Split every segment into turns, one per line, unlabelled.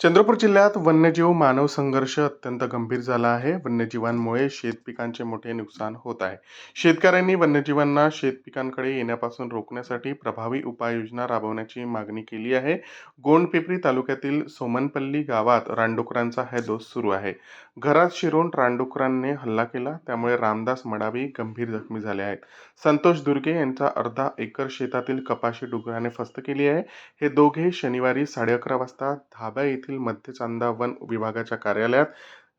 चंद्रपूर जिल्ह्यात वन्यजीव मानव संघर्ष अत्यंत गंभीर झाला आहे. वन्यजीवांमुळे शेतपिकांचे मोठे नुकसान होत आहे. शेतकऱ्यांनी वन्यजीवांना शेतपिकांकडे येण्यापासून रोखण्यासाठी प्रभावी उपाययोजना राबवण्याची मागणी केली आहे. गोंडपिपरी तालुक्यातील सोमनपल्ली गावात रानडुकरांचा हैदोस सुरू आहे. घरात शिरून रानडुकरांनी हल्ला केला त्यामुळे रामदास मडावी गंभीर जखमी झाले आहेत. संतोष दुर्गे यांचा अर्धा एकर शेतातील कपाशी डुकराने फस्त केली आहे. हे दोघे शनिवारी साडे अकरा वाजता धाबा येथील मध्य चांदा वन विभागाच्या कार्यालयात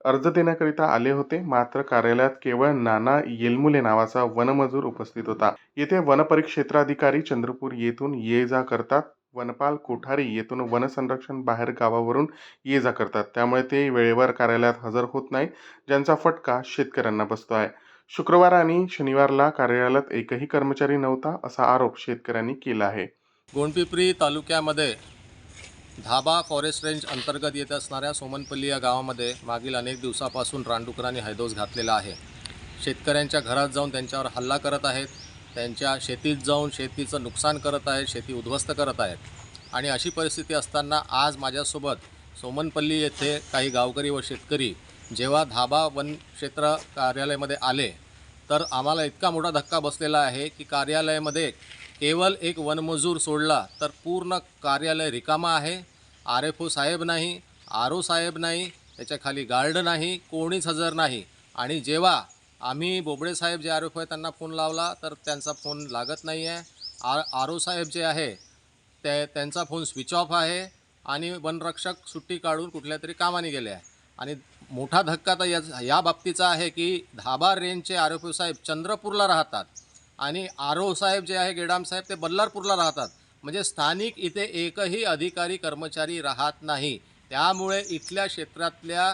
अर्ज देण्याकरिता आले होते. मात्र कार्यालयात केवळ नाना येलमुले नावाचा वनमजूर उपस्थित होता. येथे वनपरिक्षेत्राधिकारी चंद्रपूर येथून ये जा करतात. वनपाल कोठारी येथून वनसंरक्षण बाहेर गावावरून ये जा करतात. त्यामुळे ते वेळेवर कार्यालयात हजर होत नाही ज्यांचा फटका शेतकऱ्यांना बसतो आहे. शुक्रवार आणि शनिवारला कार्यालयात एकही कर्मचारी नव्हता असा आरोप शेतकऱ्यांनी केला आहे.
गोंडपिपरी तालुक्यामध्ये धाबा फॉरेस्ट रेंज अंतर्गत येत असणाऱ्या सोमनपल्ली या गावामध्ये मागील अनेक दिवसापासून रानडुकरांनी हैदोस घातलेला आहे. शेतकऱ्यांच्या घरात जाऊन त्यांच्यावर हल्ला करत आहेत. त्यांच्या शेतीत जाऊन शेतीचं नुकसान करत आहेत शेती उद्ध्वस्त करत आहेत. आणि अशी परिस्थिती असताना आज माझ्यासोबत सोमनपल्ली येथे काही गावकरी व शेतकरी जेव्हा धाबा वन क्षेत्र कार्यालयामध्ये आले तर आम्हाला इतका मोठा धक्का बसलेला आहे की कार्यालयामध्ये केवळ एक वनमजूर सोडला तर पूर्ण कार्यालय रिकामा आहे. आर एफ ओ साहेब नाही आर ओ साहेब नाही त्याच्याखाली गार्ड नाही कोणीच हजर नाही. आणि जेव्हा आम्ही बोबडे साहेब जे आर एफ ओ आहे त्यांना फोन लावला तर त्यांचा फोन लागत नाही आहे. आर आर ओ साहेब जे आहे ते त्यांचा फोन स्विच ऑफ आहे आणि वनरक्षक सुट्टी काढून कुठल्या तरी कामाने गेले आहे. आणि मोठा धक्का तर या या बाबतीचा आहे की धाबा रेंजचे आर एफ ओ साहेब चंद्रपूरला राहतात. आणि आर ओ साहेब जे आहे गेडाम साहेब ते बल्लारपूरला राहतात. म्हणजे स्थानिक इथे एकही अधिकारी कर्मचारी राहत नाही. त्यामुळे इथल्या क्षेत्रातल्या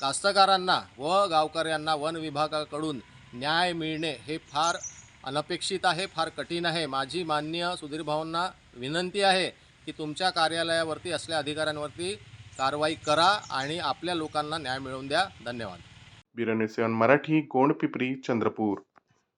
कास्तकारांना व गावकऱ्यांना वन विभागाकडून न्याय मिळणे हे फार अनपेक्षित आहे फार कठीण आहे. माझी मान्य सुधीर भाऊंना विनंती आहे की तुमच्या कार्यालयावरती असल्या अधिकाऱ्यांवरती कारवाई करा आणि आपल्या लोकांना न्याय मिळवून द्या. धन्यवाद.
बिरनेसेवन सेवन मराठी गोंडपिपरी चंद्रपूर.